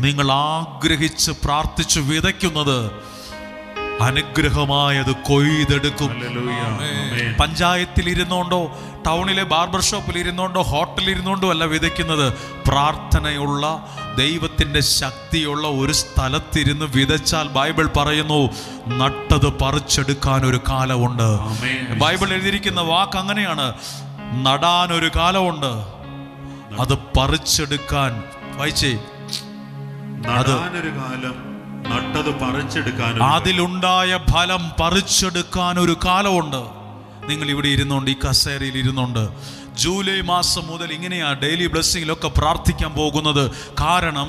നിങ്ങൾ ആഗ്രഹിച്ച് പ്രാർത്ഥിച്ച് വിതയ്ക്കുന്നത് അനുഗ്രഹമായത് കൊയ്തെടുക്കും. പഞ്ചായത്തിൽ ഇരുന്നോണ്ടോ ടൗണിലെ ബാർബർ ഷോപ്പിൽ ഇരുന്നോണ്ടോ ഹോട്ടലിൽ ഇരുന്നോണ്ടോ അല്ല വിതയ്ക്കുന്നത് പ്രാർത്ഥനയുള്ള ദൈവത്തിന്റെ ശക്തിയുള്ള ഒരു സ്ഥലത്തിരുന്ന് വിതച്ചാൽ ബൈബിൾ പറയുന്നു നട്ടത് പറിച്ചെടുക്കാൻ ഒരു കാലമുണ്ട് ബൈബിൾ എഴുതിയിരിക്കുന്ന വാക്ക് അങ്ങനെയാണ് നടാൻ ഒരു കാലമുണ്ട് അത് പറിച്ചെടുക്കാൻ വായിച്ചേ നടാനൊരു കാലം നട്ടത് പറിച്ചെടുക്കാൻ അതിലുണ്ടായ ഫലം പറിച്ചെടുക്കാൻ ഒരു കാലമുണ്ട്. നിങ്ങൾ ഇവിടെ ഇരുന്നുണ്ട് ഈ കസേരയിൽ ഇരുന്നുണ്ട് ജൂലൈ മാസം മുതൽ ഇങ്ങനെയാണ് ഡെയിലി ബ്ലെസ്സിങ്ങിലൊക്കെ പ്രാർത്ഥിക്കാൻ പോകുന്നത്. കാരണം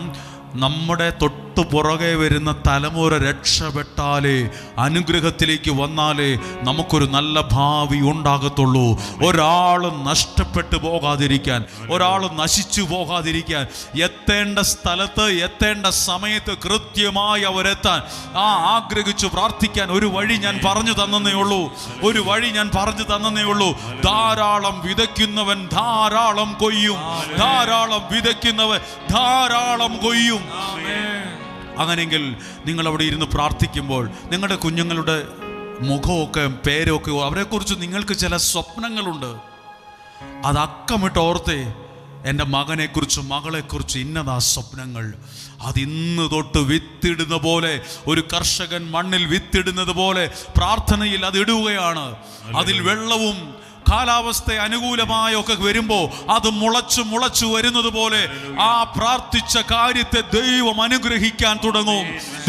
നമ്മുടെ തൊട്ടു പുറകെ വരുന്ന തലമുറ രക്ഷപ്പെട്ടാലേ അനുഗ്രഹത്തിലേക്ക് വന്നാലേ നമുക്കൊരു നല്ല ഭാവി ഉണ്ടാകത്തുള്ളൂ. ഒരാൾ നഷ്ടപ്പെട്ടു പോകാതിരിക്കാൻ ഒരാൾ നശിച്ചു പോകാതിരിക്കാൻ എത്തേണ്ട സ്ഥലത്ത് എത്തേണ്ട സമയത്ത് കൃത്യമായി അവരെത്താൻ ആ ആഗ്രഹിച്ചു പ്രാർത്ഥിക്കാൻ ഒരു വഴി ഞാൻ പറഞ്ഞു തന്നേ ഉള്ളൂ. ഒരു വഴി ഞാൻ പറഞ്ഞു തന്നേ ഉള്ളൂ. ധാരാളം വിതയ്ക്കുന്നവൻ ധാരാളം കൊയ്യും. ധാരാളം വിതയ്ക്കുന്നവൻ ധാരാളം കൊയ്യും. അങ്ങനെയെങ്കിൽ നിങ്ങൾ അവിടെ ഇരുന്ന് പ്രാർത്ഥിക്കുമ്പോൾ നിങ്ങളുടെ കുഞ്ഞുങ്ങളുടെ മുഖമൊക്കെ പേരൊക്കെ അവരെക്കുറിച്ച് നിങ്ങൾക്ക് ചില സ്വപ്നങ്ങളുണ്ട്. അത് അക്കമിട്ട് ഓർത്തേ എന്റെ മകനെക്കുറിച്ച് മകളെക്കുറിച്ച് ഇന്നതാ സ്വപ്നങ്ങൾ. അതിന്ന് തൊട്ട് വിത്തിടുന്ന പോലെ ഒരു കർഷകൻ മണ്ണിൽ വിത്തിടുന്നത് പോലെ പ്രാർത്ഥനയിൽ അത് ഇടുകയാണ്. അതിൽ വെള്ളവും കാലാവസ്ഥ അനുകൂലമായ ഒക്കെ വരുമ്പോൾ അത് മുളച്ചു മുളച്ചു വരുന്നത് പോലെ ആ പ്രാർത്ഥിച്ച കാര്യത്തെ ദൈവം അനുഗ്രഹിക്കാൻ തുടങ്ങും.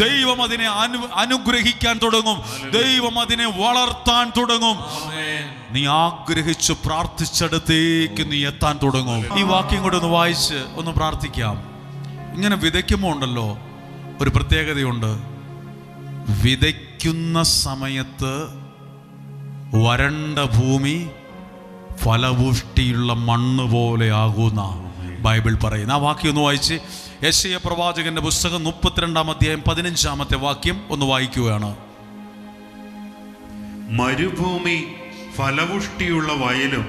ദൈവം അതിനെ അനു അനുഗ്രഹിക്കാൻ തുടങ്ങും. ദൈവം അതിനെ വളർത്താൻ തുടങ്ങും. നീ ആഗ്രഹിച്ച് പ്രാർത്ഥിച്ചടത്തേക്ക് നീ എത്താൻ തുടങ്ങും. ഈ വാക്യം കൂടെ ഒന്ന് വായിച്ച് ഒന്ന് പ്രാർത്ഥിക്കാം. ഇങ്ങനെ വിതയ്ക്കുമ്പോൾ ഉണ്ടല്ലോ ഒരു പ്രത്യേകതയുണ്ട്. വിതയ്ക്കുന്ന സമയത്ത് വരണ്ട ഭൂമി ഫലപുഷ്ടിയുള്ള മണ്ണ് പോലെ ആകുന്ന ബൈബിൾ പറയുന്ന. ആ വാക്യം ഒന്ന് വായിച്ച് യശയ പ്രവാചകന്റെ പുസ്തകം മുപ്പത്തിരണ്ടാം അധ്യായം പതിനഞ്ചാമത്തെ വാക്യം ഒന്ന് വായിക്കുകയാണ്. മരുഭൂമി ഫലപുഷ്ടിയുള്ള വയലും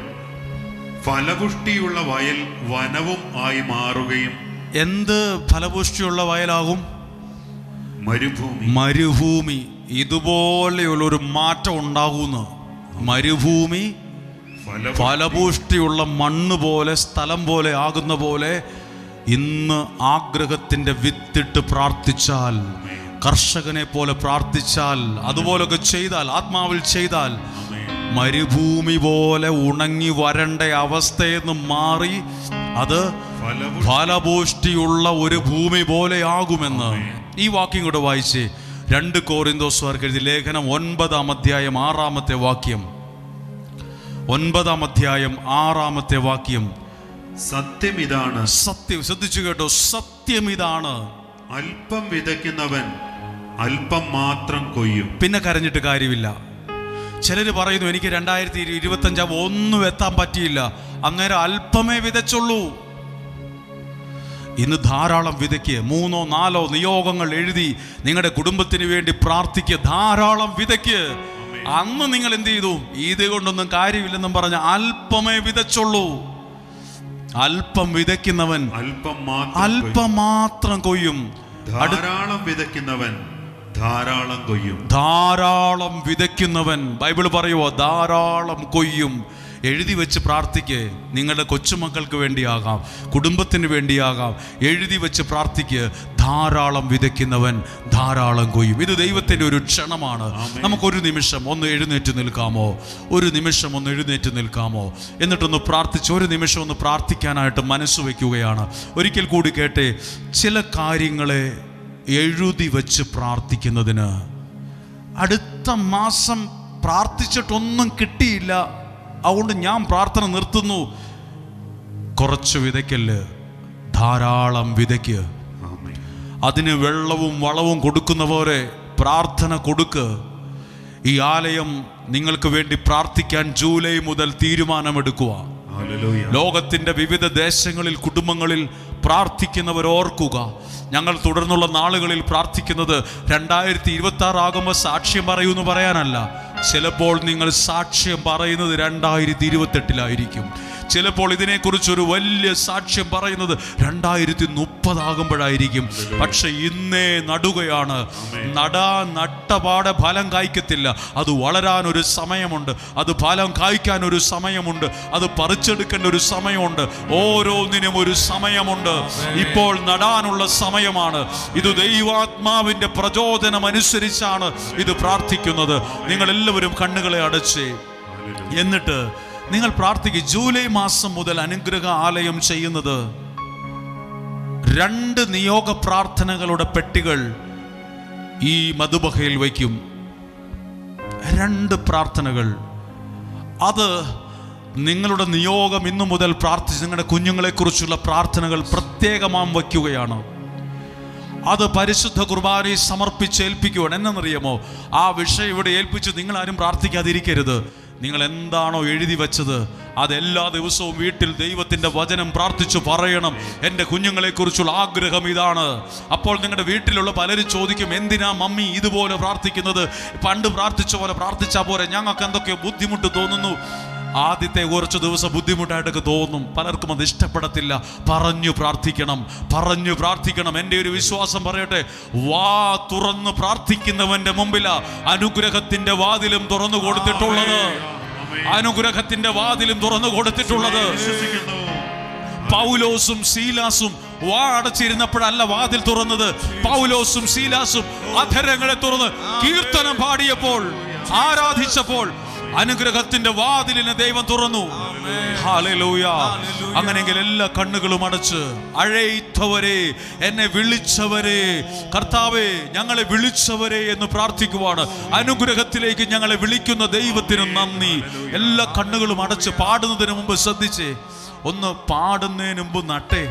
ഫലപുഷ്ടിയുള്ള വയൽ വനവും ആയി മാറുകയും എന്ത് ഫലപുഷ്ടിയുള്ള വയലാകും? മരുഭൂമി. മരുഭൂമി. ഇതുപോലെയുള്ള ഒരു മാറ്റം ഉണ്ടാകുന്നു. മരുഭൂമി ഫലപുഷ്ടിയുള്ള മണ്ണ് പോലെ സ്ഥലം പോലെ ആകുന്ന പോലെ ഇന്ന് ആഗ്രഹത്തിന്റെ വിത്തിട്ട് പ്രാർത്ഥിച്ചാൽ കർഷകനെ പോലെ പ്രാർത്ഥിച്ചാൽ അതുപോലൊക്കെ ചെയ്താൽ ആത്മാവിൽ ചെയ്താൽ മരുഭൂമി പോലെ ഉണങ്ങി വരണ്ട അവസ്ഥയെന്ന് മാറി അത് ഫലഭൂഷ്ടിയുള്ള ഫലപുഷ്ടിയുള്ള ഒരു ഭൂമി പോലെ ആകുമെന്ന് ഈ വാക്യം കൂടെ വായിച്ച് രണ്ട് കോറിന്തോസ്വാർക്ക് എഴുതി ലേഖനം ഒൻപതാം അധ്യായം ആറാമത്തെ വാക്യം. ഒൻപതാം അധ്യായം ആറാമത്തെ വാക്യം. സത്യം ഇതാണ് സത്യം ശ്രദ്ധിച്ചു കേട്ടോ. സത്യം ഇതാണ് അല്പം വിതയ്ക്കുന്നവൻ അല്പം മാത്രം കൊയ്യും. പിന്നെ കരഞ്ഞിട്ട് കാര്യമില്ല. ചിലർ പറയുന്നു എനിക്ക് രണ്ടായിരത്തി ഇരുപത്തി അഞ്ചാം ഒന്നും എത്താൻ പറ്റിയില്ല. അന്നേരം അല്പമേ വിതച്ചുള്ളൂ. ഇന്ന് ധാരാളം വിതയ്ക്ക് മൂന്നോ നാലോ നിയോഗങ്ങൾ എഴുതി നിങ്ങളുടെ കുടുംബത്തിന് വേണ്ടി പ്രാർത്ഥിക്കുക ധാരാളം വിതയ്ക്ക്. അന്ന് നിങ്ങൾ എന്ത് ചെയ്തു? ഇത് കൊണ്ടൊന്നും കാര്യമില്ലെന്നും പറഞ്ഞ അല്പമേ വിതച്ചുള്ളൂ. അല്പം വിതയ്ക്കുന്നവൻ അല്പം. അല്പം മാത്രം കൊയ്യും. ധാരാളം വിതയ്ക്കുന്നവൻ ധാരാളം കൊയ്യും. ധാരാളം വിതയ്ക്കുന്നവൻ. ബൈബിൾ പറയുവോ? ധാരാളം കൊയ്യും. എഴുതി വെച്ച് പ്രാർത്ഥിക്ക്. നിങ്ങളുടെ കൊച്ചുമക്കൾക്ക് വേണ്ടിയാകാം. കുടുംബത്തിന് വേണ്ടിയാകാം. എഴുതി വെച്ച് പ്രാർത്ഥിക്ക്. ധാരാളം വിതയ്ക്കുന്നവൻ ധാരാളം കൊയ്യും. ഇത് ദൈവത്തിന്റെ ഒരു ക്ഷണമാണ്. നമുക്കൊരു നിമിഷം ഒന്ന് എഴുന്നേറ്റ് നിൽക്കാമോ? ഒരു നിമിഷം ഒന്ന് എഴുന്നേറ്റ് നിൽക്കാമോ? എന്നിട്ടൊന്ന് പ്രാർത്ഥിച്ച് ഒരു നിമിഷം ഒന്ന് പ്രാർത്ഥിക്കാനായിട്ട് മനസ്സ് വയ്ക്കുകയാണ്. ഒരിക്കൽ കൂടി കേട്ടെ ചില കാര്യങ്ങളെ എഴുതി വച്ച് പ്രാർത്ഥിക്കുന്നതിന് അടുത്ത മാസം പ്രാർത്ഥിച്ചിട്ടൊന്നും കിട്ടിയില്ല. അതുകൊണ്ട് ഞാൻ പ്രാർത്ഥന നിർത്തുന്നു. കുറച്ച് വിതയ്ക്കല്ല്. ധാരാളം വിതയ്ക്ക്. അതിന് വെള്ളവും വളവും കൊടുക്കുന്ന പോലെ പ്രാർത്ഥന കൊടുക്ക്. ഈ ആലയം നിങ്ങൾക്ക് വേണ്ടി പ്രാർത്ഥിക്കാൻ ജൂലൈ മുതൽ തീരുമാനമെടുക്കുക. ലോകത്തിന്റെ ലോകത്തിന്റെ വിവിധ ദേശങ്ങളിൽ കുടുംബങ്ങളിൽ പ്രാർത്ഥിക്കുന്നവർ ഓർക്കുക. ഞങ്ങൾ തുടർന്നുള്ള നാളുകളിൽ പ്രാർത്ഥിക്കുന്നത് രണ്ടായിരത്തി ഇരുപത്തി ആറ് ആകുമ്പോൾ സാക്ഷ്യം പറയൂ എന്ന് പറയാനല്ല. ചിലപ്പോൾ നിങ്ങൾ സാക്ഷ്യം പറയുന്നത് രണ്ടായിരത്തി ഇരുപത്തെട്ടിലായിരിക്കും ചിലപ്പോൾ ഇതിനെക്കുറിച്ച് ഒരു വലിയ സാക്ഷ്യം പറയുന്നത് രണ്ടായിരത്തി മുപ്പതാകുമ്പോഴായിരിക്കും പക്ഷെ ഇന്നേ നടുകയാണ്. നടാ നട്ടപാടെ ഫലം കായ്ക്കത്തില്ല. അത് വളരാൻ ഒരു സമയമുണ്ട്. അത് ഫലം കായ്ക്കാൻ ഒരു സമയമുണ്ട്. അത് പറിച്ചെടുക്കേണ്ട ഒരു സമയമുണ്ട്. ഓരോന്നിനും ഒരു സമയമുണ്ട്. ഇപ്പോൾ നടാനുള്ള സമയമാണ്. ഇത് ദൈവാത്മാവിന്റെ പ്രചോദനം അനുസരിച്ചാണ് ഇത് പ്രാർത്ഥിക്കുന്നത്. നിങ്ങൾ എല്ലാവരും കണ്ണുകളെ അടച്ച് എന്നിട്ട് നിങ്ങൾ പ്രാർത്ഥിക്കും ജൂലൈ മാസം മുതൽ അനുഗ്രഹ ആലയം ചെയ്യുന്നത് രണ്ട് നിയോഗ പ്രാർത്ഥനകളുടെ പെട്ടികൾ ഈ മധുബഹയിൽ വയ്ക്കും. രണ്ട് പ്രാർത്ഥനകൾ. അത് നിങ്ങളുടെ നിയോഗം ഇന്നു മുതൽ പ്രാർത്ഥിച്ച് നിങ്ങളുടെ കുഞ്ഞുങ്ങളെക്കുറിച്ചുള്ള പ്രാർത്ഥനകൾ പ്രത്യേകമാം വയ്ക്കുകയാണ്. അത് പരിശുദ്ധ കുർബാനയെ സമർപ്പിച്ച് ഏൽപ്പിക്കുവാണ് എന്നറിയാമോ? ആ വിഷയം ഇവിടെ ഏൽപ്പിച്ച് നിങ്ങൾ ആരും പ്രാർത്ഥിക്കാതിരിക്കരുത്. നിങ്ങൾ എന്താണോ എഴുതി വെച്ചത്? അത് എല്ലാ ദിവസവും വീട്ടിൽ ദൈവത്തിന്റെ വചനം പ്രാർത്ഥിച്ചു പറയണം. എന്റെ കുഞ്ഞുങ്ങളെക്കുറിച്ചുള്ള ആഗ്രഹം ഇതാണ്. അപ്പോൾ നിങ്ങളുടെ വീട്ടിലുള്ള പലരും ചോദിക്കും എന്തിനാ മമ്മി ഇതുപോലെ പ്രാർത്ഥിക്കുന്നത്? പണ്ട് പ്രാർത്ഥിച്ച പോലെ പ്രാർത്ഥിച്ചാൽ പോരെ. ഞങ്ങൾക്ക് എന്തൊക്കെയോ ബുദ്ധിമുട്ട് തോന്നുന്നു. ആദ്യത്തെ കുറച്ച് ദിവസം ബുദ്ധിമുട്ടായിട്ടൊക്കെ തോന്നും. പലർക്കും അത് ഇഷ്ടപ്പെടത്തില്ല. പറഞ്ഞു പ്രാർത്ഥിക്കണം. പറഞ്ഞു പ്രാർത്ഥിക്കണം. എന്റെ ഒരു വിശ്വാസം പറയട്ടെ. വാ തുറന്ന് പ്രാർത്ഥിക്കുന്നവന്റെ മുമ്പിലാ അനുഗ്രഹത്തിന്റെ വാതിലും തുറന്നു കൊടുത്തിട്ടുള്ളത്. അനുഗ്രഹത്തിന്റെ വാതിലും തുറന്നു കൊടുത്തിട്ടുള്ളത്. പൗലോസും സീലാസും വാ അടച്ചിരുന്നപ്പോഴല്ല വാതിൽ തുറന്നത്. പൗലോസും സീലാസും അധരങ്ങളെ തുറന്ന് കീർത്തനം പാടിയപ്പോൾ ആരാധിച്ചപ്പോൾ അനുഗ്രഹത്തിന്റെ വാതിലിനെ ദൈവം തുറന്നു. അങ്ങനെങ്കിൽ എല്ലാ കണ്ണുകളും അടച്ച് അഴയിത്തവരെ എന്നെ വിളിച്ചവരെ കർത്താവെ ഞങ്ങളെ വിളിച്ചവരെ എന്ന് പ്രാർത്ഥിക്കുവാണ്. അനുഗ്രഹത്തിലേക്ക് ഞങ്ങളെ വിളിക്കുന്ന ദൈവത്തിന് നന്ദി. എല്ലാ കണ്ണുകളും അടച്ച് പാടുന്നതിന് മുമ്പ് ശ്രദ്ധിച്ചേ. ഒന്ന് പാടുന്നതിന് മുമ്പ് നട്ടേ.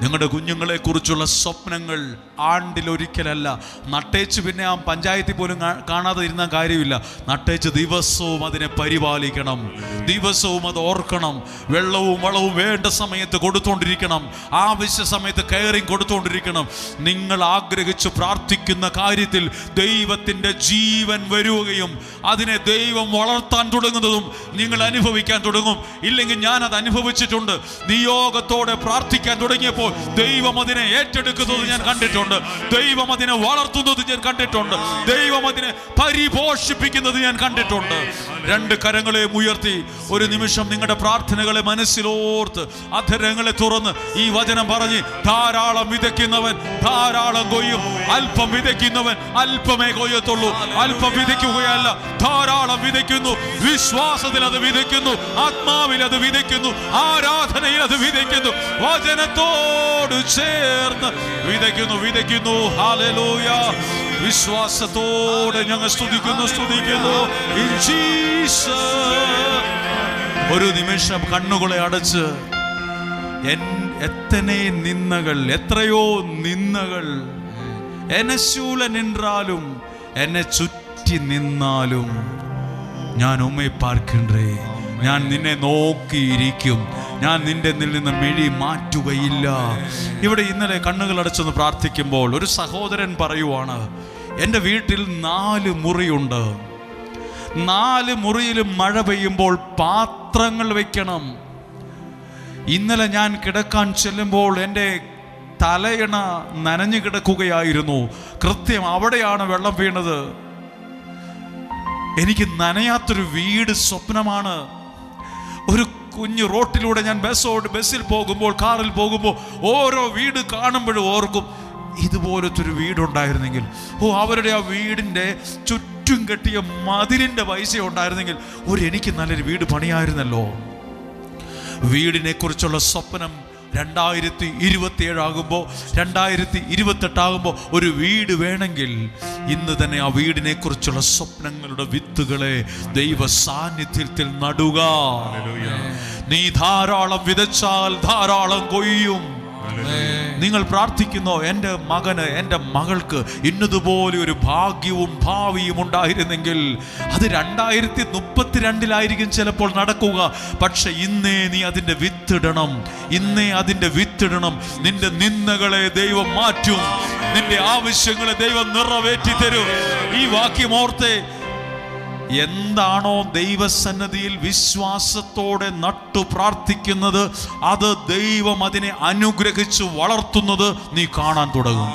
നിങ്ങളുടെ കുഞ്ഞുങ്ങളെക്കുറിച്ചുള്ള സ്വപ്നങ്ങൾ ആണ്ടിലൊരിക്കലല്ല. നട്ടേച്ച് പിന്നെ ആ പഞ്ചായത്തിൽ പോലും കാണാതെ ഇരുന്ന കാര്യമില്ല. നട്ടേച്ച് ദിവസവും അതിനെ പരിപാലിക്കണം. ദിവസവും അത് ഓർക്കണം. വെള്ളവും വളവും വേണ്ട സമയത്ത് കൊടുത്തോണ്ടിരിക്കണം. ആവശ്യ സമയത്ത് കെയറിങ് കൊടുത്തോണ്ടിരിക്കണം. നിങ്ങൾ ആഗ്രഹിച്ച് പ്രാർത്ഥിക്കുന്ന കാര്യത്തിൽ ദൈവത്തിന്റെ ജീവൻ വരുകയും അതിനെ ദൈവം വളർത്താൻ തുടങ്ങുന്നതും നിങ്ങൾ അനുഭവിക്കാൻ തുടങ്ങും. ഇല്ലെങ്കിൽ ഞാൻ അത് അനുഭവിച്ചിട്ടുണ്ട്. നിയോഗത്തോടെ പ്രാർത്ഥിക്കാൻ തുടങ്ങിയപ്പോൾ ദൈവം അതിനെ ഏറ്റെടുക്കുന്നത് ഞാൻ കണ്ടിട്ടുണ്ട്. ദൈവം അതിനെ വളർത്തുന്നത് ഞാൻ കണ്ടിട്ടുണ്ട്. ദൈവം അതിനെ പരിപോഷിപ്പിക്കുന്നത് ഞാൻ കണ്ടിട്ടുണ്ട്. രണ്ട് കരങ്ങളെ ഉയർത്തി ഒരു നിമിഷം നിങ്ങളുടെ പ്രാർത്ഥനകളെ മനസ്സിലോർത്ത് അധരങ്ങളെ തുറന്ന് ഈ വചനം പറഞ്ഞ് ധാരാളം വിതയ്ക്കുന്നവൻ ധാരാളം കൊയ്യും. അല്പം വിതയ്ക്കുന്നവൻ അല്പമേ കൊയ്യത്തുള്ളൂ. അല്പം വിതയ്ക്കുകയല്ല ധാരാളം വിതയ്ക്കുന്നു. വിശ്വാസത്തിൽ അത് വിതയ്ക്കുന്നു. ആത്മാവിൽ അത് വിതയ്ക്കുന്നു. ആരാധനയിൽ അത് വിതയ്ക്കുന്നു. ദൈവത്തോട് ചേർന്ന് വിതയ്ക്കുന്നു വിതയ്ക്കുന്നു. ഹാലലൂയ വിശ്വാസത്തോടെ ഞങ്ങൾ സ്തുതിക്കുന്നു സ്തുതിക്കുന്നു. ഒരു നിമിഷം കണ്ണുകളെ അടച്ച്. എൻ എത്തനെ നിന്നകൾ എത്രയോ നിന്നകൾ. എന്നെ ശൂല നിന്നാലും എന്നെ ചുറ്റി നിന്നാലും ഞാൻ ഉമ്മയെ പാർക്കണ്ടേ ഞാൻ നിന്നെ നോക്കിയിരിക്കും. ഞാൻ നിന്റെ നിന്ന് മിഴി മാറ്റുകയില്ല. ഇവിടെ ഇന്നലെ കണ്ണുകൾ അടച്ചൊന്ന് പ്രാർത്ഥിക്കുമ്പോൾ ഒരു സഹോദരൻ പറയുവാണ് എന്റെ വീട്ടിൽ നാല് മുറിയുണ്ട്. നാല് മുറിയിലും മഴ പെയ്യുമ്പോൾ പാത്രങ്ങൾ വയ്ക്കണം ഇന്നലെ ഞാൻ കിടക്കാൻ ചെല്ലുമ്പോൾ എന്റെ തലയിണ നനഞ്ഞു കിടക്കുകയായിരുന്നു. കൃത്യം അവിടെയാണ് വെള്ളം വീണത്. എനിക്ക് നനയാത്തൊരു വീട് സ്വപ്നമാണ്. ഒരു കുഞ്ഞു റോട്ടിലൂടെ ഞാൻ ബസ്സോട് ബസ്സിൽ പോകുമ്പോൾ കാറിൽ പോകുമ്പോൾ ഓരോ വീട് കാണുമ്പോഴും ഓർക്കും ഇതുപോലത്തെ ഒരു വീടുണ്ടായിരുന്നെങ്കിൽ ഓ അവരുടെ ആ വീടിന്റെ ചുറ്റും കെട്ടിയ മതിലിന്റെ പൈസ ഉണ്ടായിരുന്നെങ്കിൽ ഒരു എനിക്ക് നല്ലൊരു വീട് പണിയായിരുന്നല്ലോ. വീടിനെക്കുറിച്ചുള്ള സ്വപ്നം രണ്ടായിരത്തി ഇരുപത്തി ഏഴാകുമ്പോൾ രണ്ടായിരത്തി ഇരുപത്തെട്ടാകുമ്പോൾ ഒരു വീട് വേണമെങ്കിൽ ഇന്ന് തന്നെ ആ വീടിനെ കുറിച്ചുള്ള സ്വപ്നങ്ങളുടെ വിത്തുകളെ ദൈവ സാന്നിധ്യത്തിൽ നടുക നീ ധാരാളം വിതച്ചാൽ ധാരാളം കൊയ്യും. നിങ്ങൾ പ്രാർത്ഥിക്കുന്നു എന്റെ മകന് എന്റെ മകൾക്ക് ഇന്നതുപോലെ ഒരു ഭാഗ്യവും ഭാവിയും ഉണ്ടായിരുന്നെങ്കിൽ അത് രണ്ടായിരത്തി മുപ്പത്തിരണ്ടിലായിരിക്കും ചിലപ്പോൾ നടക്കുക. പക്ഷെ ഇന്നേ നീ അതിന്റെ വിത്തിടണം. ഇന്നേ അതിന്റെ വിത്തിടണം. നിന്റെ നിന്ദകളെ ദൈവം മാറ്റും. നിന്റെ ആവശ്യങ്ങളെ ദൈവം നിറവേറ്റി തരും ഈ വാക്യം ഓർത്തേ എന്താണോ ദൈവസന്നദ്ധിയിൽ വിശ്വാസത്തോടെ നട്ടു പ്രാർത്ഥിക്കുന്നത് അത് ദൈവം അതിനെ അനുഗ്രഹിച്ച് വളർത്തുന്നത് നീ കാണാൻ തുടങ്ങും.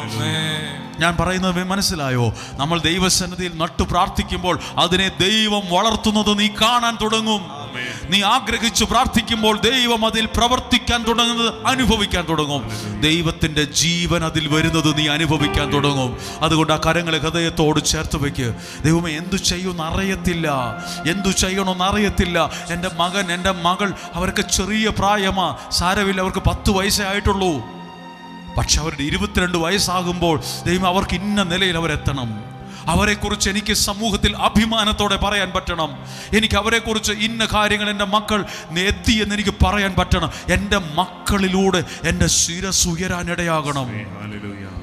ഞാൻ പറയുന്നത് മനസ്സിലായോ? നമ്മൾ ദൈവസന്നിധിയിൽ നട്ടു പ്രാർത്ഥിക്കുമ്പോൾ അതിനെ ദൈവം വളർത്തുന്നത് നീ കാണാൻ തുടങ്ങും. നീ ആഗ്രഹിച്ചു പ്രാർത്ഥിക്കുമ്പോൾ ദൈവം അതിൽ പ്രവർത്തിക്കാൻ തുടങ്ങുന്നത് അനുഭവിക്കാൻ തുടങ്ങും. ദൈവത്തിന്റെ ജീവൻ അതിൽ വരുന്നത് നീ അനുഭവിക്കാൻ തുടങ്ങും. അതുകൊണ്ട് ആ കരങ്ങളെ ഹൃദയത്തോട് ചേർത്ത് വെക്ക്. ദൈവമേ എന്തു ചെയ്യുമെന്ന് അറിയത്തില്ല. എന്തു ചെയ്യണമെന്ന് അറിയത്തില്ല. എന്റെ മകൻ എന്റെ മകൾ അവർക്ക് ചെറിയ പ്രായമാ. സാരമില്ല അവർക്ക് പത്ത് വയസ്സേ ആയിട്ടുള്ളൂ. പക്ഷെ അവരുടെ ഇരുപത്തിരണ്ട് വയസ്സാകുമ്പോൾ ദൈവം അവർക്ക് ഇന്ന നിലയിൽ അവരെത്തണം. അവരെക്കുറിച്ച് എനിക്ക് സമൂഹത്തിൽ അഭിമാനത്തോടെ പറയാൻ പറ്റണം. എനിക്ക് അവരെക്കുറിച്ച് ഇന്ന കാര്യങ്ങൾ എന്റെ മക്കൾ എത്തി എന്ന് എനിക്ക് പറയാൻ പറ്റണം. എന്റെ മക്കളിലൂടെ എന്റെ ശിരസ് ഉയരാനിടയാകണം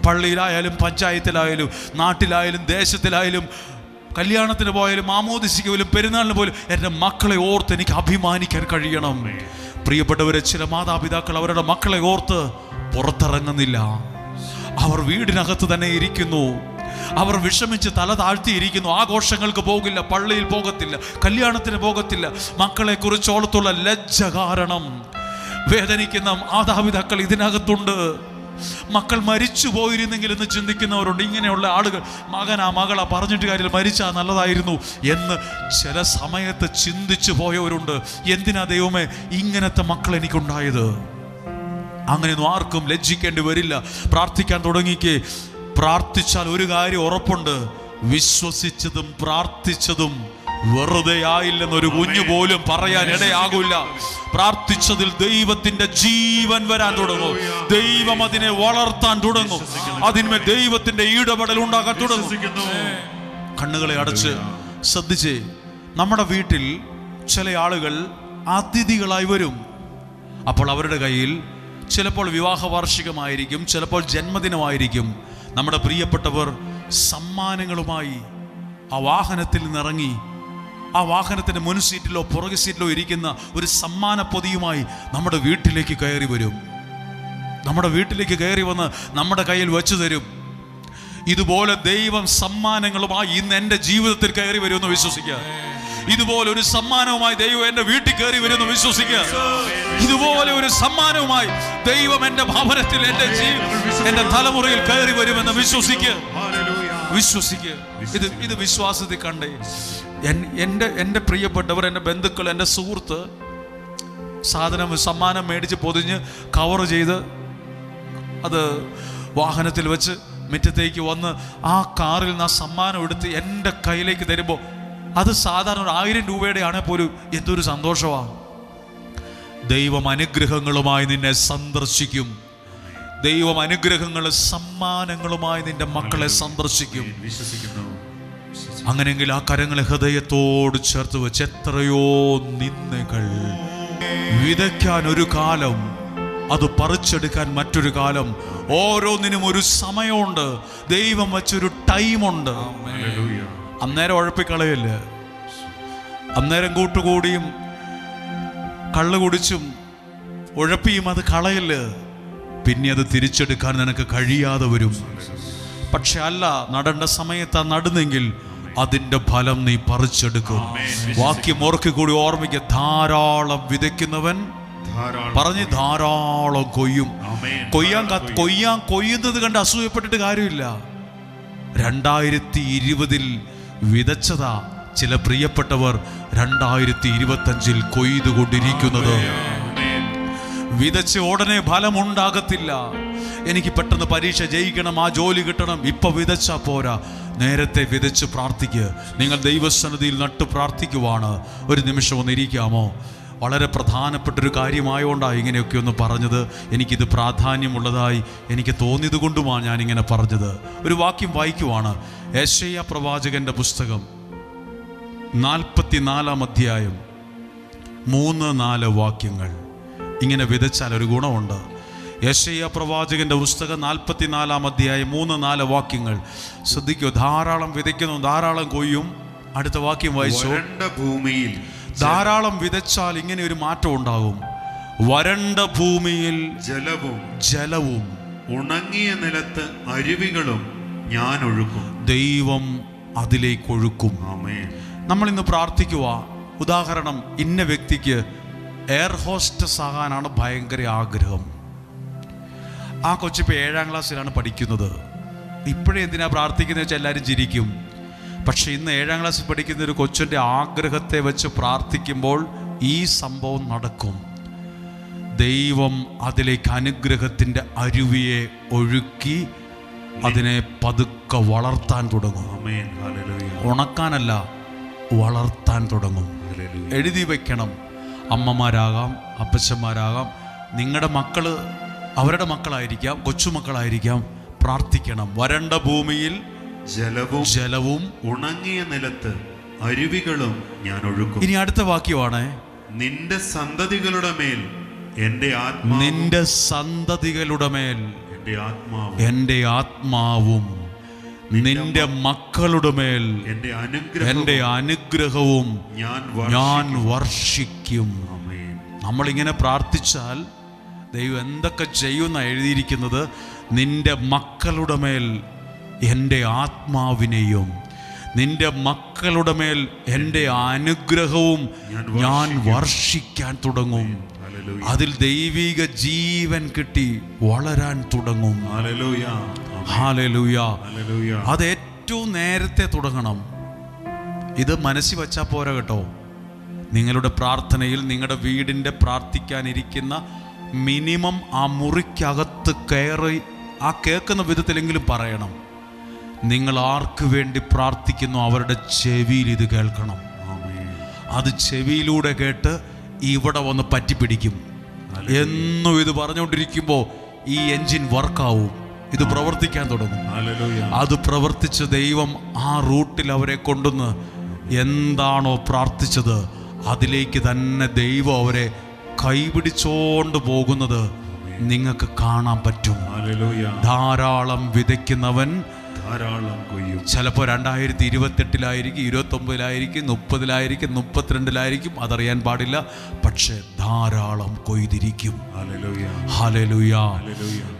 പള്ളിയിലായാലും പഞ്ചായത്തിലായാലും നാട്ടിലായാലും ദേശത്തിലായാലും കല്യാണത്തിന് പോയാലും മാമോദിസിക്ക് പോലും പെരുന്നാളിന് പോലും എന്റെ മക്കളെ ഓർത്ത് എനിക്ക് അഭിമാനിക്കാൻ കഴിയണം. പ്രിയപ്പെട്ടവരെ ചില മാതാപിതാക്കൾ അവരുടെ മക്കളെ ഓർത്ത് പുറത്തിറങ്ങുന്നില്ല. അവർ വീടിനകത്ത് തന്നെ ഇരിക്കുന്നു. അവർ വിഷമിച്ച് തല താഴ്ത്തിയിരിക്കുന്നു. ആഘോഷങ്ങൾക്ക് പോകില്ല പള്ളിയിൽ പോകത്തില്ല കല്യാണത്തിന് പോകത്തില്ല. മക്കളെ കുറിച്ചോളത്തുള്ള ലജ്ജ കാരണം വേദനിക്കുന്ന മാതാപിതാക്കൾ ഇതിനകത്തുണ്ട്. മക്കൾ മരിച്ചു പോയിരുന്നെങ്കിൽ എന്ന് ചിന്തിക്കുന്നവരുണ്ട്. ഇങ്ങനെയുള്ള ആളുകൾ മകനാ മകളാ പറഞ്ഞിട്ട് കാര്യം മരിച്ചാ നല്ലതായിരുന്നു എന്ന് ചില സമയത്ത് ചിന്തിച്ചു പോയവരുണ്ട്. എന്തിനാ ദൈവമേ ഇങ്ങനത്തെ മക്കൾ എനിക്കുണ്ടായത്? അങ്ങനെയൊന്നും ആർക്കും ലജ്ജിക്കേണ്ടി വരില്ല. പ്രാർത്ഥിക്കാൻ തുടങ്ങിക്ക്. പ്രാർത്ഥിച്ചാൽ ഒരു കാര്യം ഉറപ്പുണ്ട്. വിശ്വസിച്ചതും പ്രാർത്ഥിച്ചതും വെറുതെ ആയില്ലെന്നൊരു കുഞ്ഞു പോലും പറയാൻ ഇടയാകില്ല. പ്രാർത്ഥിച്ചതിൽ ദൈവത്തിന്റെ ജീവൻ വരാൻ തുടങ്ങും. ദൈവം അതിനെ വളർത്താൻ തുടങ്ങും. അതിന്മേൽ ദൈവത്തിന്റെ ഇടപെടൽ ഉണ്ടാക്കാൻ തുടങ്ങും. കണ്ണുകളെ അടച്ച് ശ്രദ്ധിച്ചേ. നമ്മുടെ വീട്ടിൽ ചില ആളുകൾ അതിഥികളായി വരും. അപ്പോൾ അവരുടെ കയ്യിൽ ചിലപ്പോൾ വിവാഹ വാർഷികമായിരിക്കും ചിലപ്പോൾ ജന്മദിനമായിരിക്കും. നമ്മുടെ പ്രിയപ്പെട്ടവർ സമ്മാനങ്ങളുമായി ആ വാഹനത്തിൽ നിന്നിറങ്ങി ആ വാഹനത്തിന്റെ മുൻ സീറ്റിലോ പുറകു സീറ്റിലോ ഇരിക്കുന്ന ഒരു സമ്മാന പൊതിയുമായി നമ്മുടെ വീട്ടിലേക്ക് കയറി വരും. നമ്മുടെ വീട്ടിലേക്ക് കയറി വന്ന് നമ്മുടെ കയ്യിൽ വെച്ചു തരും. ഇതുപോലെ ദൈവം സമ്മാനങ്ങളുമായി ഇന്ന് എന്റെ ജീവിതത്തിൽ കയറി വരുമെന്ന് വിശ്വസിക്കുക. ഇതുപോലെ ഒരു സമ്മാനവുമായി ദൈവം എന്റെ വീട്ടിൽ കയറി വരുന്നു വിശ്വസിക്കുക. ഇതുപോലെ ഒരു സമ്മാനവുമായി ദൈവം എന്റെ ഭവനത്തിൽ എന്റെ എന്റെ തലമുറയിൽ കയറി വരുമെന്ന് വിശ്വസിക്കുക. വിശ്വസിക്കുക. ഇത് ഇത് വിശ്വാസത്തിൽ കണ്ടേ. എൻ- എന്റെ എന്റെ പ്രിയപ്പെട്ടവർ എന്റെ ബന്ധുക്കൾ എന്റെ സുഹൃത്ത് സാധനം സമ്മാനം മേടിച്ച് പൊതിഞ്ഞ് കവർ ചെയ്ത് അത് വാഹനത്തിൽ വെച്ച് മുറ്റത്തേക്ക് വന്ന് ആ കാറിൽ നിന്ന് ആ സമ്മാനം എടുത്ത് എന്റെ കയ്യിലേക്ക് തരുമ്പോൾ അത് സാധാരണ ഒരു ആയിരം രൂപയുടെ ആണെങ്കിൽ പോലും എന്തൊരു സന്തോഷമാണ്. ദൈവം അനുഗ്രഹങ്ങളുമായി നിന്നെ സന്ദർശിക്കും. ദൈവം അനുഗ്രഹങ്ങൾ സമ്മാനങ്ങളുമായി നിന്റെ മക്കളെ സന്ദർശിക്കും. അങ്ങനെയെങ്കിൽ ആ കരങ്ങളെ ഹൃദയത്തോട് ചേർത്ത് വെച്ച് എത്രയോ നിന്ദകൾ വിതയ്ക്കാൻ ഒരു കാലം അത് പറിച്ചെടുക്കാൻ മറ്റൊരു കാലം ഓരോന്നിനും ഒരു സമയമുണ്ട്. ദൈവം വെച്ചൊരു ടൈമുണ്ട്. അന്നേരം ഉഴപ്പിക്കളയല്ല? അന്നേരം കൂട്ടുകൂടിയും കള്ളു കുടിച്ചും ഉഴപ്പിയും അത് കളയൽ പിന്നെ അത് തിരിച്ചെടുക്കാൻ നിനക്ക് കഴിയാതെ വരും. പക്ഷെ അല്ല നടണ്ട സമയത്ത് ആ നടുന്നെങ്കിൽ അതിന്റെ ഫലം നീ പറിച്ചെടുക്കും. വാക്യം ഓർക്കി കൂടി ഓർമ്മിക്ക ധാരാളം വിതയ്ക്കുന്നവൻ പറഞ്ഞ് ധാരാളം കൊയ്യും. കൊയ്യാൻ കൊയ്യാൻ കൊയ്യുന്നത് കണ്ട് അസൂയപ്പെട്ടിട്ട് കാര്യമില്ല. രണ്ടായിരത്തി ഇരുപതിൽ വിതച്ചതാ ചില പ്രിയപ്പെട്ടവർ രണ്ടായിരത്തി ഇരുപത്തഞ്ചിൽ കൊയ്തുകൊണ്ടിരിക്കുന്നത്. വിതച്ച് ഉടനെ ഫലമുണ്ടാകത്തില്ല. എനിക്ക് പെട്ടെന്ന് പരീക്ഷ ജയിക്കണം ആ ജോലി കിട്ടണം. ഇപ്പൊ വിതച്ചാ പോരാ. നേരത്തെ വിതച്ച് പ്രാർത്ഥിക്കുക നിങ്ങൾ ദൈവസന്നിധിയിൽ നട്ട് പ്രാർത്ഥിക്കുവാണ്. ഒരു നിമിഷം ഒന്ന് ഇരിക്കാമോ? വളരെ പ്രധാനപ്പെട്ടൊരു കാര്യമായോണ്ടാണ് ഇങ്ങനെയൊക്കെ ഒന്ന് പറഞ്ഞത്. എനിക്കിത് പ്രാധാന്യമുള്ളതായി എനിക്ക് തോന്നിയത് കൊണ്ടുമാണ് ഞാനിങ്ങനെ പറഞ്ഞത്. ഒരു വാക്യം വായിക്കുവാണ്. ഏശയ്യ പ്രവാചകന്റെ പുസ്തകം നാൽപ്പത്തിനാലാം അധ്യായം മൂന്ന് നാല് വാക്യങ്ങൾ. ഇങ്ങനെ വിതച്ചാൽ ഒരു ഗുണമുണ്ട്. യശയ്യ പ്രവാചകന്റെ പുസ്തകം നാൽപ്പത്തിനാലാം അധ്യായം മൂന്ന് നാല് വാക്യങ്ങൾ. ശ്രദ്ധിക്കൂ ധാരാളം വിതയ്ക്കുന്നു ധാരാളം കൊയ്യും. അടുത്ത വാക്യം വായിച്ചു. ഭൂമിയിൽ ധാരാളം വിതച്ചാൽ ഇങ്ങനെ ഒരു മാറ്റം ഉണ്ടാകും. വരണ്ട ഭൂമിയിൽ ജലവും ജലവും ഉണങ്ങിയ നിലത്ത് അരുവികളും ഞാൻ ഒഴുക്കും. ദൈവം അതിലേക്ക് ഒഴുക്കും. നമ്മൾ ഇന്ന് പ്രാർത്ഥിക്കുക. ഉദാഹരണം ഇന്ന വ്യക്തിക്ക് എയർ ഹോസ്റ്റസ് ആകാനാണ് ഭയങ്കര ആഗ്രഹം. ആ കൊച്ചിപ്പോൾ ഏഴാം ക്ലാസ്സിലാണ് പഠിക്കുന്നത്. ഇപ്പോഴേ എന്തിനാ പ്രാർത്ഥിക്കുന്നത് വെച്ചാൽ എല്ലാവരും ചിരിക്കും. പക്ഷെ ഇന്ന് ഏഴാം ക്ലാസ് പഠിക്കുന്ന ഒരു കൊച്ചിന്റെ ആഗ്രഹത്തെ വെച്ച് പ്രാർത്ഥിക്കുമ്പോൾ ഈ സംഭവം നടക്കും. ദൈവം അതിലേക്ക് അനുഗ്രഹത്തിന്റെ അരുവിയെ ഒഴുക്കി അതിനെ പതുക്കെ വളർത്താൻ തുടങ്ങും. ഉണക്കാനല്ല വളർത്താൻ തുടങ്ങും. എഴുതി വയ്ക്കണം അമ്മമാരാകാം അപ്പച്ചന്മാരാകാം നിങ്ങളുടെ മക്കൾ അവരുടെ മക്കളായിരിക്കാം കൊച്ചുമക്കളായിരിക്കാം പ്രാർത്ഥിക്കണം. വരണ്ട ഭൂമിയിൽ ജലവും ജലവും ഉണങ്ങിയ നിലത്ത് അരുവികളും ഞാൻ ഒഴുക്കും. ഇനി അടുത്ത വാക്യമാണ്. നിന്റെ സന്തതികളുടെ മേൽ എന്റെ ആത്മാ നിന്റെ സന്തതികളുടെ മേൽ എന്റെ ആത്മാവ് എന്റെ ആത്മാവും നിന്റെ മക്കളുടെ മേൽ എന്റെ അനുഗ്രഹവും ഞാൻ ഞാൻ വർഷിക്കും. നമ്മൾ ഇങ്ങനെ നമ്മളിങ്ങനെ പ്രാർത്ഥിച്ചാൽ ദൈവം എന്തൊക്കെ ചെയ്യുന്ന എഴുതിയിരിക്കുന്നത്? നിന്റെ മക്കളുടെ മേൽ എന്റെ ആത്മാവിനെയും നിന്റെ മക്കളുടെ മേൽ എന്റെ അനുഗ്രഹവും ഞാൻ വർഷിക്കാൻ തുടങ്ങും. അതിൽ ദൈവിക ജീവൻ കിട്ടി വളരാൻ തുടങ്ങും. അത് ഏറ്റവും നേരത്തെ തുടങ്ങണം. ഇത് മനസ്സിൽ വച്ചാൽ പോരാ കേട്ടോ. നിങ്ങളുടെ പ്രാർത്ഥനയിൽ നിങ്ങളുടെ വീടിന്റെ പ്രാർത്ഥിക്കാനിരിക്കുന്ന മിനിമം ആ മുറിക്കകത്ത് കയറി ആ കേൾക്കുന്ന വിധത്തിലെങ്കിലും പറയണം. നിങ്ങൾ ആർക്ക് വേണ്ടി പ്രാർത്ഥിക്കുന്നു അവരുടെ ചെവിയിൽ ഇത് കേൾക്കണം. അത് ചെവിയിലൂടെ കേട്ട് ഇവിടെ വന്ന് പറ്റിപ്പിടിക്കും. എന്നും ഇത് പറഞ്ഞുകൊണ്ടിരിക്കുമ്പോൾ ഈ എൻജിൻ വർക്കാവും. ഇത് പ്രവർത്തിക്കാൻ തുടങ്ങും. അത് പ്രവർത്തിച്ച ദൈവം ആ റൂട്ടിൽ അവരെ കൊണ്ടുവന്ന് എന്താണോ പ്രാർത്ഥിച്ചത് അതിലേക്ക് തന്നെ ദൈവം അവരെ കൈപിടിച്ചോണ്ട് പോകുന്നത് നിങ്ങൾക്ക് കാണാൻ പറ്റും. ധാരാളം വിതയ്ക്കുന്നവൻ ധാരാളം കൊയ്യും. ചിലപ്പോൾ രണ്ടായിരത്തി ഇരുപത്തെട്ടിലായിരിക്കും ഇരുപത്തൊമ്പതിലായിരിക്കും മുപ്പതിലായിരിക്കും മുപ്പത്തിരണ്ടിലായിരിക്കും. അതറിയാൻ പാടില്ല. പക്ഷെ ധാരാളം കൊയ്തിരിക്കും.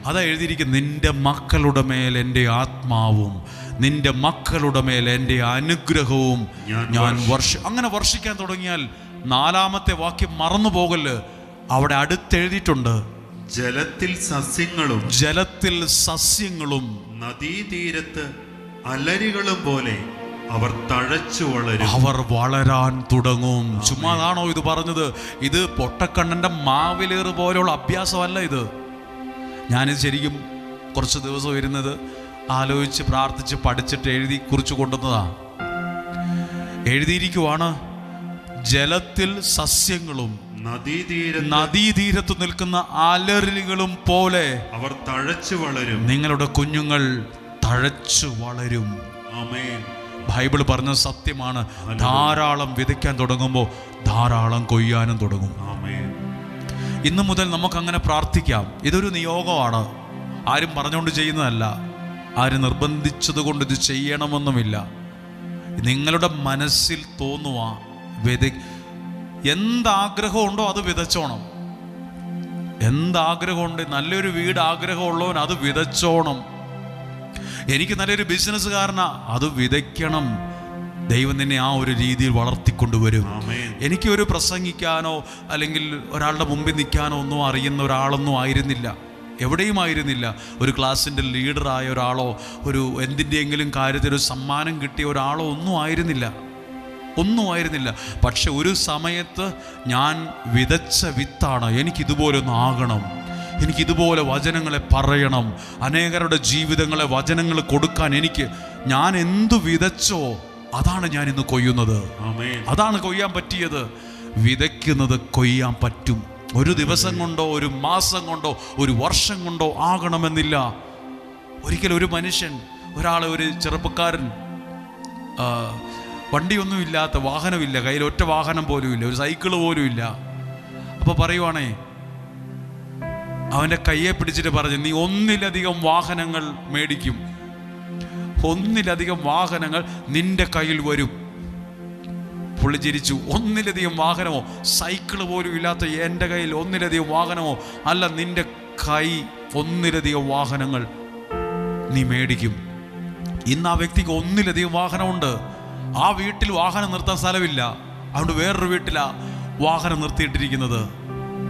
അതാ എഴുതിയിരിക്കും നിന്റെ മക്കളുടെ മേൽ എന്റെ ആത്മാവും നിന്റെ മക്കളുടെ മേൽ എന്റെ അനുഗ്രഹവും ഞാൻ ഞാൻ വർഷ അങ്ങനെ വർഷിക്കാൻ തുടങ്ങിയാൽ നാലാമത്തെ വാക്യം മറന്നു പോകൽ അവിടെ അടുത്തെഴുതിയിട്ടുണ്ട് ജലത്തിൽ സസ്യങ്ങളും ജലത്തിൽ സസ്യങ്ങളും നദീതീരത്ത് അലരികളും പോലെ അവർ തഴച്ചു വളരും. അവർ വളരാൻ തുടങ്ങും. ചുമ്മാതാണോ ഇത് പറഞ്ഞത്? ഇത് പൊട്ടക്കണ്ണന്റെ മാവിലേറ് പോലെയുള്ള അഭ്യാസമല്ല ഇത്. ഞാനിത് ശരിക്കും കുറച്ച് ദിവസം ഇരുന്നത് ആലോചിച്ച് പ്രാർത്ഥിച്ച് പഠിച്ചിട്ട് എഴുതി കുറിച്ച് കൊണ്ടുവന്നതാ. എഴുതിയിരിക്കുവാണ് ജലത്തിൽ സസ്യങ്ങളും നദീതീരത്ത് നിൽക്കുന്ന അലറിലുകളും പോലെ അവർ തഴച്ചു വളരും. നിങ്ങളുടെ കുഞ്ഞുങ്ങൾ തഴച്ചു വളരും. ബൈബിൾ പറഞ്ഞ സത്യമാണ്. ധാരാളം വിതയ്ക്കാൻ തുടങ്ങുമ്പോൾ ധാരാളം കൊയ്യാനും തുടങ്ങും. ഇന്നു മുതൽ നമുക്കങ്ങനെ പ്രാർത്ഥിക്കാം. ഇതൊരു നിയോഗമാണ്. ആരും പറഞ്ഞുകൊണ്ട് ചെയ്യുന്നതല്ല. ആരും നിർബന്ധിച്ചത് കൊണ്ട് ഇത് ചെയ്യണമെന്നുമില്ല. നിങ്ങളുടെ മനസ്സിൽ തോന്നുക വിത എന്താഗ്രഹമുണ്ടോ അത് വിതച്ചോണം. എന്താഗ്രഹമുണ്ട്? നല്ലൊരു വീട് ആഗ്രഹമുള്ളവൻ അത് വിതച്ചോണം. എനിക്ക് നല്ലൊരു ബിസിനസ്സുകാരനാ അത് വിതയ്ക്കണം. ദൈവം നിന്നെ ആ ഒരു രീതിയിൽ വളർത്തിക്കൊണ്ടുവരും. എനിക്ക് ഒരു പ്രസംഗിക്കാനോ അല്ലെങ്കിൽ ഒരാളുടെ മുമ്പിൽ നിൽക്കാനോ ഒന്നും അറിയുന്ന ഒരാളൊന്നും ആയിരുന്നില്ല. എവിടെയും ആയിരുന്നില്ല. ഒരു ക്ലാസ്സിന്റെ ലീഡറായ ഒരാളോ ഒരു എന്തിന്റെയെങ്കിലും കാര്യത്തിൽ ഒരു സമ്മാനം കിട്ടിയ ഒരാളോ ഒന്നും ആയിരുന്നില്ല. ഒന്നും ആയിരുന്നില്ല. പക്ഷെ ഒരു സമയത്ത് ഞാൻ വിതച്ച വിത്താണ് എനിക്കിതുപോലെ ഒന്ന് ആകണം. എനിക്കിതുപോലെ വചനങ്ങളെ പറയണം. അനേകരുടെ ജീവിതങ്ങളെ വചനങ്ങൾ കൊടുക്കാൻ എനിക്ക് ഞാൻ എന്തു വിതച്ചോ അതാണ് ഞാൻ ഇന്ന് കൊയ്യുന്നത്. അതാണ് കൊയ്യാൻ പറ്റിയത്. വിതയ്ക്കുന്നത് കൊയ്യാൻ പറ്റും. ഒരു ദിവസം കൊണ്ടോ ഒരു മാസം കൊണ്ടോ ഒരു വർഷം കൊണ്ടോ ആകണമെന്നില്ല. ഒരിക്കലും ഒരു മനുഷ്യൻ ഒരാളെ ഒരു ചെറുപ്പക്കാരൻ ആ, വണ്ടിയൊന്നും ഇല്ലാത്ത വാഹനമില്ല. കയ്യിൽ ഒറ്റ വാഹനം പോലും ഇല്ല ഒരു സൈക്കിൾ പോലും ഇല്ല അപ്പോൾ പറയുവാണേ അവന്റെ കയ്യെ പിടിച്ചിട്ട് പറഞ്ഞു നീ ഒന്നിലധികം വാഹനങ്ങൾ മേടിക്കും. ഒന്നിലധികം വാഹനങ്ങൾ നിന്റെ കയ്യിൽ വരും. പുള്ളി ചിരിച്ചു ഒന്നിലധികം വാഹനമോ? സൈക്കിൾ പോലും ഇല്ലാത്ത എന്റെ കയ്യിൽ ഒന്നിലധികം വാഹനമോ? അല്ല നിന്റെ കൈ ഒന്നിലധികം വാഹനങ്ങൾ നീ മേടിക്കും. ഇന്ന് ആ വ്യക്തിക്ക് ഒന്നിലധികം വാഹനമുണ്ട്. ആ വീട്ടിൽ വാഹനം നിർത്താൻ സ്ഥലമില്ല. അതുകൊണ്ട് വേറൊരു വീട്ടിലാണ് വാഹനം നിർത്തിയിട്ടിരിക്കുന്നത്.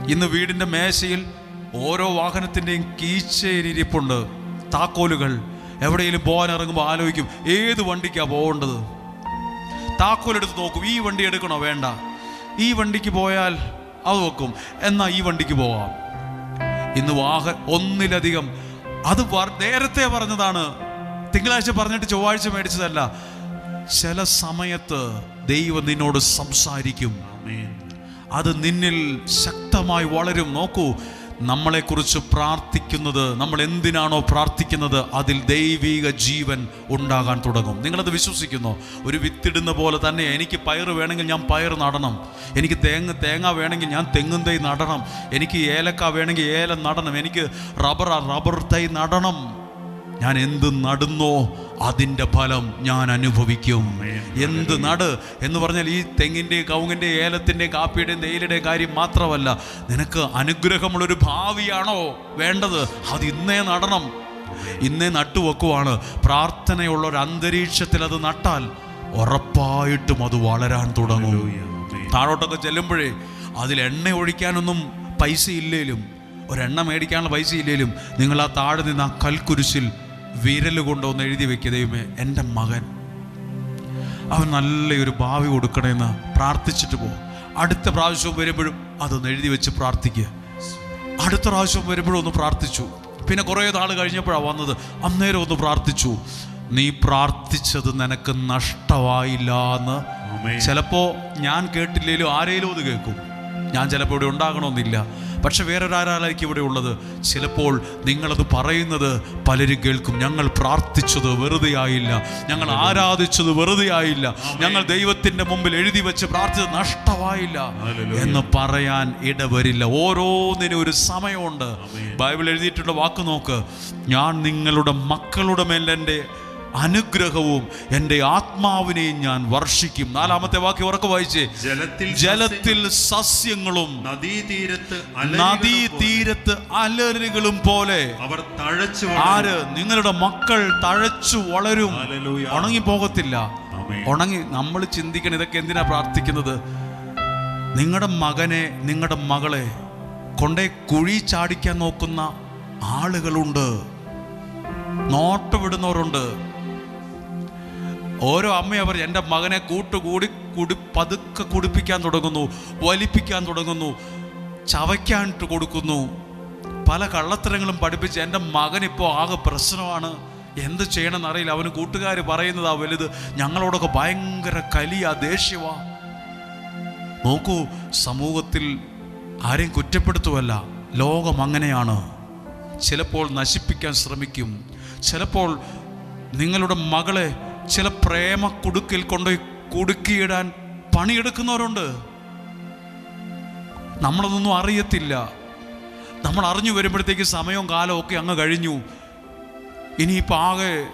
ഇന്ന് വീടിന്റെ മേശയിൽ ഓരോ വാഹനത്തിന്റെയും കീച്ചേരിപ്പുണ്ട് താക്കോലുകൾ. എവിടെയെങ്കിലും പോകാൻ ഇറങ്ങുമ്പോൾ ആലോചിക്കും ഏത് വണ്ടിക്കാണ് പോകേണ്ടത്? താക്കോലെടുത്ത് നോക്കും ഈ വണ്ടി എടുക്കണോ വേണ്ട? ഈ വണ്ടിക്ക് പോയാൽ അത് വെക്കും. എന്നാൽ ഈ വണ്ടിക്ക് പോവാം. ഇന്ന് വാഹ ഒന്നിലധികം. അത് നേരത്തെ പറഞ്ഞതാണ്. തിങ്കളാഴ്ച പറഞ്ഞിട്ട് ചൊവ്വാഴ്ച മേടിച്ചതല്ല. ചില സമയത്ത് ദൈവം നിന്നോട് സംസാരിക്കും. അത് നിന്നിൽ ശക്തമായി വളരും. നോക്കൂ നമ്മളെക്കുറിച്ച് പ്രാർത്ഥിക്കുന്നത് നമ്മൾ എന്തിനാണോ പ്രാർത്ഥിക്കുന്നത് അതിൽ ദൈവിക ജീവൻ ഉണ്ടാകാൻ തുടങ്ങും. നിങ്ങളത് വിശ്വസിക്കുന്നു. ഒരു വിത്തിടുന്ന പോലെ തന്നെ എനിക്ക് പയർ വേണമെങ്കിൽ ഞാൻ പയർ നടണം. എനിക്ക് തേങ്ങ തേങ്ങ വേണമെങ്കിൽ ഞാൻ തെങ്ങും തൈ നടണം. എനിക്ക് ഏലക്ക വേണമെങ്കിൽ ഏലം നടണം. എനിക്ക് റബ്ബർ റബ്ബർ തൈ നടണം. ഞാൻ എന്ത് നടുന്നോ അതിന്റെ ഫലം ഞാൻ അനുഭവിക്കും. എന്ത് നട് എന്ന് പറഞ്ഞാൽ ഈ തെങ്ങിന്റെ കവുങ്ങിന്റെ ഏലത്തിന്റെ കാപ്പിയുടെ തേയിലയുടെയും കാര്യം മാത്രമല്ല നിനക്ക് അനുഗ്രഹമുള്ളൊരു ഭാവിയാണോ വേണ്ടത്? അത് ഇന്നേ നടണം. ഇന്നേ നട്ടുവെക്കുവാണ്. പ്രാർത്ഥനയുള്ള ഒരു അന്തരീക്ഷത്തിൽ അത് നട്ടാൽ ഉറപ്പായിട്ടും അത് വളരാൻ തുടങ്ങും. താഴോട്ടൊക്കെ ചെല്ലുമ്പോഴേ അതിൽ എണ്ണ ഒഴിക്കാനൊന്നും പൈസ ഇല്ലേലും ഒരെണ്ണ മേടിക്കാനുള്ള പൈസ ഇല്ലേലും നിങ്ങൾ ആ താഴെ നിന്ന് ആ കൽക്കുരിശിൽ വിരൽ കൊണ്ടൊന്ന് എഴുതി വെക്കുക ദൈവമേ എന്റെ മകൻ. അവൻ നല്ലൊരു ഭാവി കൊടുക്കണമെന്ന് പ്രാർത്ഥിച്ചിട്ട് പോകും അടുത്ത പ്രാവശ്യം വരുമ്പോഴും അതൊന്ന് എഴുതി വെച്ച് പ്രാർത്ഥിക്കുക അടുത്ത പ്രാവശ്യം വരുമ്പോഴും ഒന്ന് പ്രാർത്ഥിച്ചു. പിന്നെ കുറേ നാൾ കഴിഞ്ഞപ്പോഴാണ് വന്നത്. അന്നേരം ഒന്ന് പ്രാർത്ഥിച്ചു. നീ പ്രാർത്ഥിച്ചത് നിനക്ക് നഷ്ടമായില്ല എന്ന്. ചിലപ്പോൾ ഞാൻ കേട്ടില്ലേലും ആരേലും അത് കേൾക്കും. ഞാൻ ചിലപ്പോൾ ഇവിടെ ഉണ്ടാകണമെന്നില്ല. പക്ഷെ വേറൊരാരായിരിക്കും ഇവിടെ ഉള്ളത്. ചിലപ്പോൾ നിങ്ങളത് പറയുന്നത് പലരും കേൾക്കും. ഞങ്ങൾ പ്രാർത്ഥിച്ചത് വെറുതെ ആയില്ല. ഞങ്ങൾ ആരാധിച്ചത് വെറുതെ ആയില്ല. ഞങ്ങൾ ദൈവത്തിന്റെ മുമ്പിൽ എഴുതി വെച്ച് പ്രാർത്ഥിച്ചത് നഷ്ടമായില്ല എന്ന് പറയാൻ ഇടവരില്ല. ഓരോന്നിനും ഒരു സമയമുണ്ട്. ബൈബിൾ എഴുതിയിട്ടുള്ള വാക്ക് നോക്ക്. ഞാൻ നിങ്ങളുടെ മക്കളുടെ മേലെ എന്റെ അനുഗ്രഹവും എന്റെ ആത്മാവിനെയും ഞാൻ വർഷിക്കും. നാലാമത്തെ വാക്യം ഉറക്കെ വായിച്ചേ. ജലത്തിൽ ജലത്തിൽ സസ്യങ്ങളും നദീതീരത്ത് നദീതീരത്ത് അലരികളും പോലെ അവർ തഴച്ചു ആര്? നിങ്ങളുടെ മക്കൾ തഴച്ചു വളരും. ഉണങ്ങി പോകത്തില്ല. ഉണങ്ങി നമ്മൾ ചിന്തിക്കണം ഇതൊക്കെ എന്തിനാ പ്രാർത്ഥിക്കുന്നത്? നിങ്ങളുടെ മകനെ നിങ്ങളുടെ മകളെ കൊണ്ടേ കുഴി ചാടിക്കാൻ നോക്കുന്ന ആളുകളുണ്ട്. നോട്ടമിടുന്നവരുണ്ട് ഓരോ അമ്മയും അവർ എന്റെ മകനെ കൂട്ടുകൂടി കുടി പതുക്കെ കുടിപ്പിക്കാൻ തുടങ്ങുന്നു വലിപ്പിക്കാൻ തുടങ്ങുന്നു ചവയ്ക്കാനിട്ട് കൊടുക്കുന്നു. പല കള്ളത്തരങ്ങളും പഠിപ്പിച്ച് എന്റെ മകൻ ഇപ്പോൾ ആകെ പ്രശ്നമാണ്. എന്ത് ചെയ്യണമെന്ന് അറിയില്ല. അവന് കൂട്ടുകാർ പറയുന്നതാ വലുത്. ഞങ്ങളോടൊക്കെ ഭയങ്കര കലിയാ ദേഷ്യവാ. നോക്കൂ സമൂഹത്തിൽ ആരെയും കുറ്റപ്പെടുത്തുമല്ല ലോകം അങ്ങനെയാണ്. ചിലപ്പോൾ നശിപ്പിക്കാൻ ശ്രമിക്കും. ചിലപ്പോൾ നിങ്ങളുടെ മകളെ ചില പ്രേമ കുടുക്കിൽ കൊണ്ടുപോയി കുടുക്കിയിടാൻ പണിയെടുക്കുന്നവരുണ്ട്. നമ്മളതൊന്നും അറിയത്തില്ല. നമ്മൾ അറിഞ്ഞു വരുമ്പോഴത്തേക്ക് സമയവും കാലവും ഒക്കെ അങ്ങ് കഴിഞ്ഞു. ഇനിയിപ്പോൾ ആകെ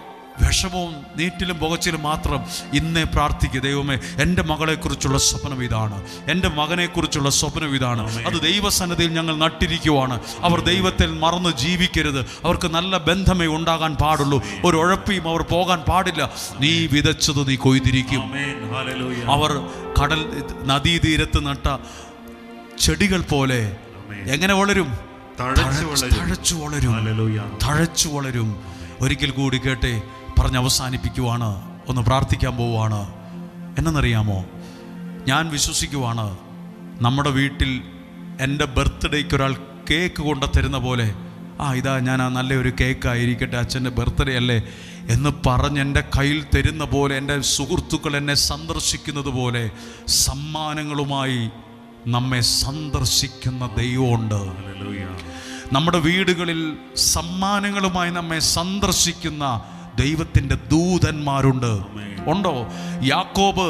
വിഷമവും നീറ്റിലും പുകച്ചിലും മാത്രം ഇന്നേ പ്രാർത്ഥിക്കുക ദൈവമേ എന്റെ മകളെക്കുറിച്ചുള്ള സ്വപ്നം ഇതാണ്. എന്റെ മകനെക്കുറിച്ചുള്ള സ്വപ്നം ഇതാണ്. അത് ദൈവസന്നതിയിൽ ഞങ്ങൾ നട്ടിരിക്കുവാണ്. അവർ ദൈവത്തിൽ മറന്ന് ജീവിക്കരുത്. അവർക്ക് നല്ല ബന്ധമേ ഉണ്ടാകാൻ പാടുള്ളൂ. ഒരു ഉഴപ്പിയും അവർ പോകാൻ പാടില്ല. നീ വിതച്ചത് നീ കൊയ്തിരിക്കും. അവർ കടൽ നദീതീരത്ത് നട്ട ചെടികൾ പോലെ എങ്ങനെ വളരും? തഴച്ചു വളരും. തഴച്ചു വളരും. ഒരിക്കൽ കൂടി കേട്ടെ പറഞ്ഞ് അവസാനിപ്പിക്കുവാണ് ഒന്ന് പ്രാർത്ഥിക്കാൻ പോവുകയാണ്. എന്നറിയാമോ? ഞാൻ വിശ്വസിക്കുവാണ് നമ്മുടെ വീട്ടിൽ എന്റെ ബർത്ത്ഡേക്ക് ഒരാൾ കേക്ക് കൊണ്ടു തരുന്ന പോലെ ആ ഇതാ ഞാൻ ആ നല്ലൊരു കേക്കായിരിക്കട്ടെ അച്ഛന്റെ ബർത്ത്ഡേ അല്ലേ എന്ന് പറഞ്ഞ് എന്റെ കയ്യിൽ തരുന്ന പോലെ എന്റെ സുഹൃത്തുക്കൾ എന്നെ സന്ദർശിക്കുന്നത് പോലെ സമ്മാനങ്ങളുമായി നമ്മെ സന്ദർശിക്കുന്ന ദൈവമുണ്ട്. നമ്മുടെ വീടുകളിൽ സമ്മാനങ്ങളുമായി നമ്മെ സന്ദർശിക്കുന്ന ദൈവത്തിന്റെ ദൂതന്മാരുണ്ട്. ഉണ്ടോ? യാക്കോബ്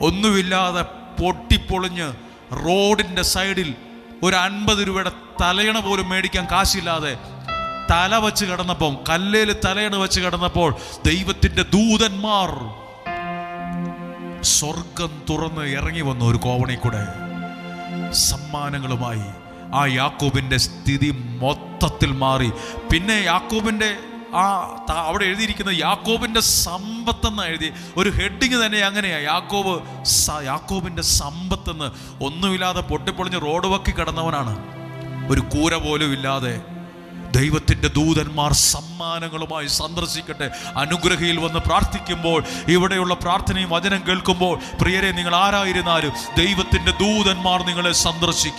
ഒന്നുമില്ലാതെ പൊട്ടിപ്പൊളിഞ്ഞ് റോഡിന്റെ സൈഡിൽ ഒരു അൻപത് രൂപയുടെ തലയണ പോലും മേടിക്കാൻ കാശില്ലാതെ തല വച്ച് കിടന്നപ്പോൾ കല്ലേൽ തലയണ വെച്ച് കിടന്നപ്പോൾ ദൈവത്തിന്റെ ദൂതന്മാർ സ്വർഗം തുറന്ന് ഇറങ്ങി വന്നു ഒരു കോവണി കൂടെ. സമ്മാനങ്ങളുമായി. ആ യാക്കോബിന്റെ സ്ഥിതി മൊത്തത്തിൽ മാറി. പിന്നെ യാക്കോബിന്റെ ആ അവിടെ എഴുതിയിരിക്കുന്ന യാക്കോബിന്റെ സമ്പത്തെന്ന് എഴുതി. ഒരു ഹെഡിങ് തന്നെ അങ്ങനെയാ. യാക്കോബ് യാക്കോബിന്റെ സമ്പത്തെന്ന് ഒന്നുമില്ലാതെ പൊട്ടിപ്പൊളിഞ്ഞ് റോഡ് വക്കി കിടന്നവനാണ്. ഒരു കൂര പോലും ഇല്ലാതെ ദൈവത്തിന്റെ ദൂതന്മാർ സമ്മാനങ്ങളുമായി സന്ദർശിക്കട്ടെ. അനുഗ്രഹയിൽ വന്ന് പ്രാർത്ഥിക്കുമ്പോൾ ഇവിടെയുള്ള പ്രാർത്ഥനയും വചനം കേൾക്കുമ്പോൾ പ്രിയരെ നിങ്ങൾ ആരായിരുന്നാലും ദൈവത്തിന്റെ ദൂതന്മാർ നിങ്ങളെ സന്ദർശിക്കും.